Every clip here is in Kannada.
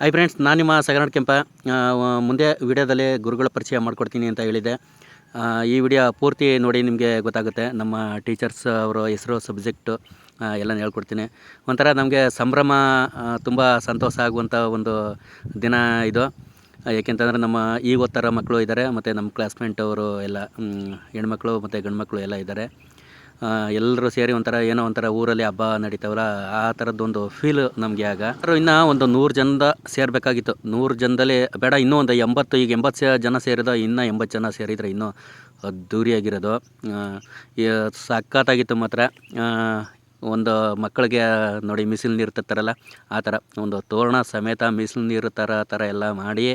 ಹಾಯ್ ಫ್ರೆಂಡ್ಸ್ ನಾನು ನಿಮ್ಮ ಸಗನಾಡ್ ಕೆಂಪ. ಮುಂದೆ ವಿಡಿಯೋದಲ್ಲಿ ಗುರುಗಳ ಪರಿಚಯ ಮಾಡಿಕೊಡ್ತೀನಿ ಅಂತ ಹೇಳಿದೆ ಈ ವಿಡಿಯೋ ಪೂರ್ತಿ ನೋಡಿ ನಿಮಗೆ ಗೊತ್ತಾಗುತ್ತೆ. ನಮ್ಮ ಟೀಚರ್ಸ್ ಅವರ ಹೆಸರು, ಸಬ್ಜೆಕ್ಟು ಎಲ್ಲ ಹೇಳ್ಕೊಡ್ತೀನಿ. ಒಂಥರ ನಮಗೆ ಸಂಭ್ರಮ ತುಂಬ ಸಂತೋಷ ಆಗುವಂಥ ಒಂದು ದಿನ ಇದು. ಏಕೆಂತಂದರೆ ನಮ್ಮ ಈಗ ಓದ್ತಾರ ಮಕ್ಕಳು ಇದ್ದಾರೆ ಮತ್ತು ನಮ್ಮ ಕ್ಲಾಸ್ಮೇಟ್ ಅವರು ಎಲ್ಲ ಹೆಣ್ಮಕ್ಳು ಮತ್ತು ಗಂಡು ಮಕ್ಕಳು ಎಲ್ಲ ಇದ್ದಾರೆ ಎಲ್ಲರೂ ಸೇರಿ ಒಂಥರ ಏನೋ ಒಂಥರ ಊರಲ್ಲಿ ಹಬ್ಬ ನಡೀತಾವಲ್ಲ, ಆ ಥರದ್ದೊಂದು ಫೀಲ್ ನಮಗೆ ಆಗ. ಇನ್ನೂ ಒಂದು ನೂರು ಜನದ ಸೇರಬೇಕಾಗಿತ್ತು. ನೂರು ಜನದಲ್ಲಿ ಬೇಡ, ಇನ್ನೂ ಒಂದು ಎಂಬತ್ತು, ಈಗ ಎಂಬತ್ತು ಜನ ಸೇರಿದ, ಇನ್ನೂ ಎಂಬತ್ತು ಜನ ಸೇರಿದರೆ ಇನ್ನೂ ಅದ್ದೂರಿಯಾಗಿರೋದು. ಸಖತ್ತಾಗಿತ್ತು ಮಾತ್ರ. ಒಂದು ಮಕ್ಕಳಿಗೆ ನೋಡಿ ಮೀಸಲು ನೀರು ತರ್ತಾರಲ್ಲ, ಆ ಥರ ಒಂದು ತೋರಣ ಸಮೇತ ಮೀಸಲು ನೀರು ಥರ ಥರ ಎಲ್ಲ ಮಾಡಿ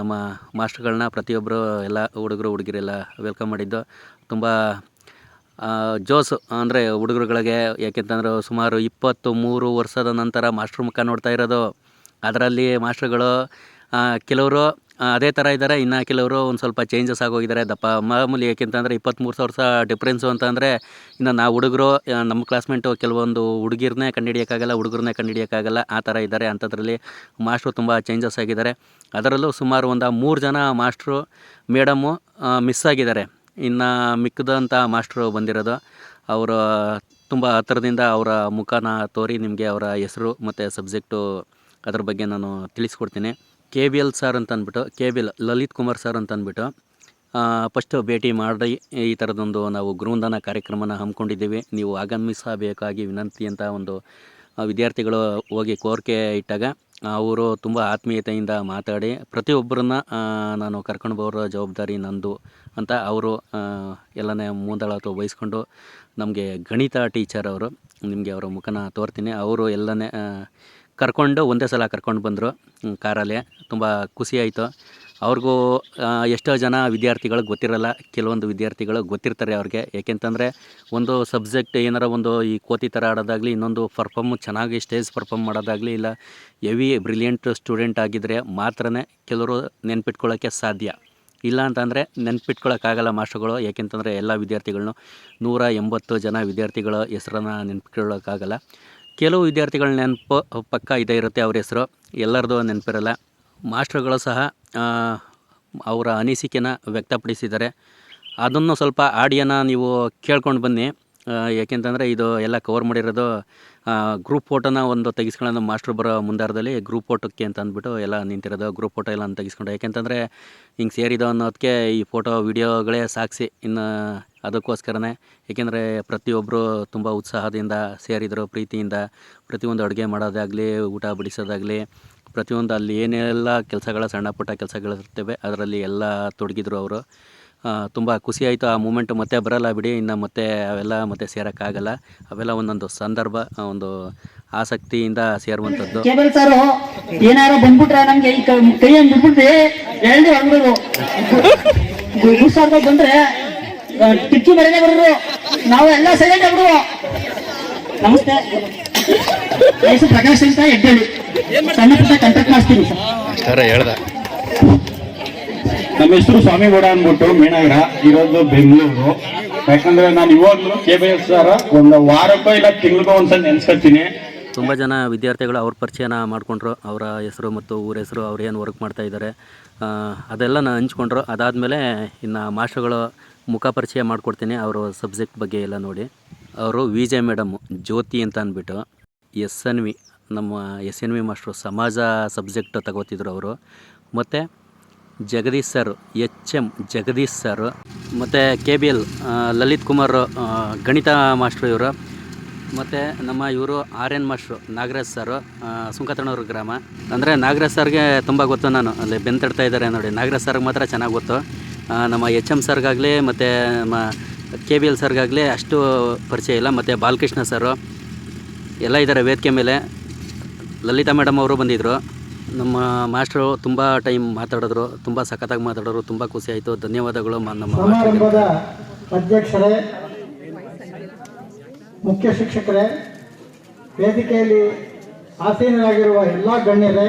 ನಮ್ಮ ಮಾಸ್ಟ್ರುಗಳನ್ನ ಪ್ರತಿಯೊಬ್ಬರು ಎಲ್ಲ ಹುಡುಗರು, ಹುಡುಗಿರೆಲ್ಲ ವೆಲ್ಕಮ್ ಮಾಡಿದ್ದು. ತುಂಬ ಜೋಸು ಅಂದರೆ ಹುಡುಗರುಗಳಿಗೆ ಯಾಕೆಂತಂದ್ರೆ ಸುಮಾರು ಇಪ್ಪತ್ತು ಮೂರು ವರ್ಷದ ನಂತರ ಮಾಸ್ಟ್ರ್ ಮುಖ ನೋಡ್ತಾ ಇರೋದು. ಅದರಲ್ಲಿ ಮಾಸ್ಟ್ರುಗಳು ಕೆಲವರು ಅದೇ ಥರ ಇದ್ದಾರೆ. ಇನ್ನು ಕೆಲವರು ಒಂದು ಸ್ವಲ್ಪ ಚೇಂಜಸ್ ಆಗೋಗಿದ್ದಾರೆ. ದಪ್ಪ, ಮಾಮೂಲಿ ಏಕೆಂತಂದರೆ ಇಪ್ಪತ್ತ್ಮೂರು ವರ್ಷ ಡಿಫ್ರೆನ್ಸು ಅಂತಂದರೆ ಇನ್ನು ನಾವು ಹುಡುಗರು ನಮ್ಮ ಕ್ಲಾಸ್ಮೇಟು ಕೆಲವೊಂದು ಹುಡುಗಿರನ್ನೇ ಕಂಡುಹಿಡಿಯೋಕ್ಕಾಗಲ್ಲ ಹುಡುಗರನ್ನೇ ಕಂಡುಹಿಡಿಯೋಕ್ಕಾಗಲ್ಲ ಆ ಥರ ಇದ್ದಾರೆ. ಅಂಥದ್ರಲ್ಲಿ ಮಾಸ್ಟ್ರು ತುಂಬ ಚೇಂಜಸ್ ಆಗಿದ್ದಾರೆ. ಅದರಲ್ಲೂ ಸುಮಾರು ಒಂದು ಮೂರು ಜನ ಮಾಸ್ಟ್ರು, ಮೇಡಮು ಮಿಸ್ ಆಗಿದ್ದಾರೆ. ಇನ್ನು ಮಿಕ್ಕದಂಥ ಮಾಸ್ಟ್ರು ಬಂದಿರೋದು. ಅವರು ತುಂಬ ಹತ್ತಿರದಿಂದ ಅವರ ಮುಖನ ತೋರಿ ನಿಮಗೆ ಅವರ ಹೆಸರು ಮತ್ತು ಸಬ್ಜೆಕ್ಟು ಅದ್ರ ಬಗ್ಗೆ ನಾನು ತಿಳಿಸ್ಕೊಡ್ತೀನಿ. ಕೆ ಬಿ ಎಲ್ ಸರ್ ಅಂತ ಅಂದ್ಬಿಟ್ಟು K B L Lalit Kumar sir ಅಂತ ಅಂದ್ಬಿಟ್ಟು ಫಸ್ಟು ಭೇಟಿ ಮಾಡಿ ಈ ಥರದೊಂದು ನಾವು ಗೃಹಂದನ ಕಾರ್ಯಕ್ರಮನ ಹಮ್ಮಿಕೊಂಡಿದ್ದೀವಿ. ನೀವು ಆಗಮಿಸಬೇಕಾಗಿ ವಿನಂತಿ ಅಂತ ಒಂದು ವಿದ್ಯಾರ್ಥಿಗಳು ಹೋಗಿ ಕೋರಿಕೆ ಇಟ್ಟಾಗ ಅವರು ತುಂಬ ಆತ್ಮೀಯತೆಯಿಂದ ಮಾತಾಡಿ, ಪ್ರತಿಯೊಬ್ಬರನ್ನ ನಾನು ಕರ್ಕೊಂಡು ಬರೋ ಜವಾಬ್ದಾರಿ ನಂದು ಅಂತ ಅವರು ಎಲ್ಲನೇ ಮುಂದಾಳತ್ವ ವಹಿಸ್ಕೊಂಡು ನಮಗೆ ಗಣಿತ ಟೀಚರ್ ಅವರು, ನಿಮಗೆ ಅವರ ಮುಖನ ತೋರ್ತೀನಿ. ಅವರು ಎಲ್ಲನೇ ಕರ್ಕೊಂಡು, ಒಂದೇ ಸಲ ಕರ್ಕೊಂಡು ಬಂದರು ಕಾರಲ್ಲಿ. ತುಂಬ ಖುಷಿಯಾಯಿತು ಅವ್ರಿಗೂ ಎಷ್ಟೋ ಜನ ವಿದ್ಯಾರ್ಥಿಗಳಿಗೆ ಗೊತ್ತಿರಲ್ಲ, ಕೆಲವೊಂದು ವಿದ್ಯಾರ್ಥಿಗಳು ಗೊತ್ತಿರ್ತಾರೆ ಅವ್ರಿಗೆ. ಏಕೆಂತಂದರೆ, ಒಂದು ಸಬ್ಜೆಕ್ಟ್ ಏನಾರ ಒಂದು ಈ ಕೋತಿ ಥರ ಆಡೋದಾಗಲಿ, ಇನ್ನೊಂದು ಪರ್ಫಾರ್ಮ್ ಚೆನ್ನಾಗಿ ಸ್ಟೇಜ್ ಪರ್ಫಾಮ್ ಮಾಡೋದಾಗಲಿ, ಇಲ್ಲ ಹೆವಿ ಬ್ರಿಲಿಯಂಟ್ ಸ್ಟೂಡೆಂಟ್ ಆಗಿದ್ದರೆ ಮಾತ್ರನೇ ಕೆಲವರು ನೆನ್ಪಿಟ್ಕೊಳ್ಳೋಕ್ಕೆ ಸಾಧ್ಯ. ಇಲ್ಲ ಅಂತಂದರೆ, ನೆನ್ಪಿಟ್ಕೊಳ್ಳೋಕ್ಕಾಗಲ್ಲ ಮಾಸ್ಟ್ರುಗಳು. ಏಕೆಂತಂದರೆ, ಎಲ್ಲ ವಿದ್ಯಾರ್ಥಿಗಳನ್ನು ನೂರ ಎಂಬತ್ತು ಜನ ವಿದ್ಯಾರ್ಥಿಗಳ ಹೆಸರನ್ನು ನೆನ್ಪಿಟ್ಕೊಳ್ಳೋಕ್ಕಾಗಲ್ಲ. ಕೆಲವು ವಿದ್ಯಾರ್ಥಿಗಳ ನೆನಪು, ಪಕ್ಕ ಇದೇ ಇರುತ್ತೆ ಅವ್ರ ಹೆಸರು. ಎಲ್ಲರದು ನೆನಪಿರಲ್ಲ. ಮಾಸ್ಟ್ರುಗಳು ಸಹ ಅವರ ಅನಿಸಿಕೆನ ವ್ಯಕ್ತಪಡಿಸಿದ್ದಾರೆ. ಅದನ್ನು ಸ್ವಲ್ಪ ಆಡಿಯೋನ ನೀವು ಕೇಳ್ಕೊಂಡು ಬನ್ನಿ. ಏಕೆಂತಂದರೆ ಇದು ಎಲ್ಲ ಕವರ್ ಮಾಡಿರೋದು ಗ್ರೂಪ್ ಫೋಟೋನ ಒಂದು ತೆಗೆಸ್ಕೊಳ್ಳೋದು ಮಾಸ್ಟ್ರು ಬರೋ ಮುಂದಾರದಲ್ಲಿ ಗ್ರೂಪ್ ಫೋಟೋಕ್ಕೆ ಅಂತ ಅಂದ್ಬಿಟ್ಟು ಎಲ್ಲ ನಿಂತಿರೋದು ಗ್ರೂಪ್ ಫೋಟೋ ಎಲ್ಲ ತೆಗೆಸ್ಕೊಂಡು. ಯಾಕೆಂತಂದರೆ ಹಿಂಗೆ ಸೇರಿದೋ ಅನ್ನೋದಕ್ಕೆ ಈ ಫೋಟೋ ವೀಡಿಯೋಗಳೇ ಸಾಕ್ಷಿ ಇನ್ನು ಅದಕ್ಕೋಸ್ಕರನೇ. ಏಕೆಂದರೆ ಪ್ರತಿಯೊಬ್ಬರು ತುಂಬ ಉತ್ಸಾಹದಿಂದ ಸೇರಿದರು ಪ್ರೀತಿಯಿಂದ. ಪ್ರತಿಯೊಂದು ಅಡುಗೆ ಮಾಡೋದಾಗಲಿ ಊಟ ಬಡಿಸೋದಾಗಲಿ ಪ್ರತಿಯೊಂದು ಅಲ್ಲಿ ಏನೆಲ್ಲ ಕೆಲಸಗಳ ಸಣ್ಣ ಪುಟ್ಟ ಕೆಲಸಗಳಿರ್ತವೆ ಅದರಲ್ಲಿ ಎಲ್ಲ ತೊಡಗಿದ್ರು ಅವರು. ತುಂಬ ಖುಷಿಯಾಯಿತು ಆ ಮೂಮೆಂಟ್ ಮತ್ತೆ ಬರಲ್ಲ ಬಿಡಿ ಇನ್ನು ಮತ್ತೆ ಅವೆಲ್ಲ ಮತ್ತೆ ಸೇರೋಕ್ಕಾಗಲ್ಲ. ಅವೆಲ್ಲ ಒಂದೊಂದು ಸಂದರ್ಭ ಒಂದು ಆಸಕ್ತಿಯಿಂದ ಸೇರುವಂಥದ್ದು. ಕೇಬಲ್ ಸಾರು ಏನಾರು ಬಂದ್ಬಿಟ್ರೆ ನಮ್ಗೆ ಈ ಕೈ ಕೈಯನ್ನು ಬಿಟ್ಬಿಟ್ಟು ಬಂದ್ರೆ ಟಿಕ್ಕಿ ಮರೆನೇ ಬರೋದು ನಾವು ಎಲ್ಲ ಸೈಲೆಂಟ್ ಆಗ್ಬಿಡುವ ನಮಸ್ತೆ. ಹೆಸರು ಪ್ರಕಾಶ್ ಅಂತ ಎಡ್ಡಳ್ಳಿ ಸಣ್ಣ ಪುಟ್ಟ ಕಂಟ್ಯಾಕ್ಟ್ ಮಾಡ್ತೀನಿ ಸರ್ ನಮ್ಮ ಹೆಸರು ಸ್ವಾಮಿಗೌಡ ಅಂದ್ಬಿಟ್ಟು ಮೀನಗರ ಇರೋದು ಬೆಂಗಳೂರು. ಯಾಕಂದ್ರೆ ನಾನು ಇವಾಗ್ಲೂ ಕೆ ಬಿ ಎಸ್ ಸರ್ ಒಂದು ವಾರಕ್ಕೋ ಇಲ್ಲ ತಿಂಗಳಿಗೋ ಒಂದ್ಸಲ ನೆನ್ಸ್ಕೊತೀನಿ ತುಂಬ ಜನ ವಿದ್ಯಾರ್ಥಿಗಳು ಅವ್ರ ಪರಿಚಯನ ಮಾಡ್ಕೊಂಡ್ರು. ಅವರ ಹೆಸರು ಮತ್ತು ಊರ ಹೆಸರು ಅವ್ರು ಏನು ವರ್ಕ್ ಮಾಡ್ತಾ ಇದ್ದಾರೆ. ಅದೆಲ್ಲ ನಾನು ಹಂಚ್ಕೊಂಡ್ರು. ಅದಾದಮೇಲೆ ಇನ್ನು ಮಾಸ್ಟರ್ಗಳು ಮುಖ ಪರಿಚಯ ಮಾಡಿಕೊಡ್ತೀನಿ ಅವರು ಸಬ್ಜೆಕ್ಟ್ ಬಗ್ಗೆ ಎಲ್ಲ ನೋಡಿ. ಅವರು ವಿ ಜೆ ಮೇಡಮ್ ಜ್ಯೋತಿ ಅಂತ ಅಂದ್ಬಿಟ್ಟು ಎಸ್ ಎನ್ ವಿ, ನಮ್ಮ ಎಸ್ ಎನ್ ವಿ ಮಾಸ್ಟ್ರು ಸಮಾಜ ಸಬ್ಜೆಕ್ಟ್ ತಗೋತಿದ್ರು ಅವರು. ಮತ್ತು Jagadish sir H M Jagadish sir ಮತ್ತು K B L Lalit Kumar ಗಣಿತ ಮಾಸ್ಟ್ರು ಇವರು. ಮತ್ತು ನಮ್ಮ ಇವರು R N master Nagaraj sir ಸುಂಕತಣ್ಣವ್ರ ಗ್ರಾಮ. ಅಂದರೆ ನಾಗರಾಜ್ ಸರ್ಗೆ ತುಂಬ ಗೊತ್ತು ನಾನು, ಅಲ್ಲಿ ಬೆಂತಡ್ತಾ ಇದ್ದಾರೆ ನೋಡಿ. ನಾಗರಾಜ್ ಸರ್ಗೆ ಮಾತ್ರ ಚೆನ್ನಾಗಿ ಗೊತ್ತು. ನಮ್ಮ ಎಚ್ ಎಂ ಸರ್ಗಾಗಲಿ ಮತ್ತು ನಮ್ಮ ಕೆ ಬಿ ಎಲ್ ಸರ್ಗಾಗಲಿ ಅಷ್ಟು ಪರಿಚಯ ಇಲ್ಲ. ಮತ್ತು ಬಾಲಕೃಷ್ಣ ಸರು ಎಲ್ಲ ಇದ್ದಾರೆ ವೇದಿಕೆ ಮೇಲೆ. ಲಲಿತಾ ಮೇಡಮ್ ಅವರು ಬಂದಿದ್ದರು ನಮ್ಮ ಮಾಸ್ಟ್ರು ತುಂಬ ಟೈಮ್ ಮಾತಾಡಿದ್ರು, ತುಂಬ ಸಖತ್ತಾಗಿ ಮಾತಾಡೋರು ತುಂಬ ಖುಷಿ ಆಯಿತು. ಧನ್ಯವಾದಗಳು ನಮ್ಮ. ಅಧ್ಯಕ್ಷರೇ, ಮುಖ್ಯ ಶಿಕ್ಷಕರೇ, ವೇದಿಕೆಯಲ್ಲಿ ಆಸೀನರಾಗಿರುವ ಎಲ್ಲ ಗಣ್ಯರೇ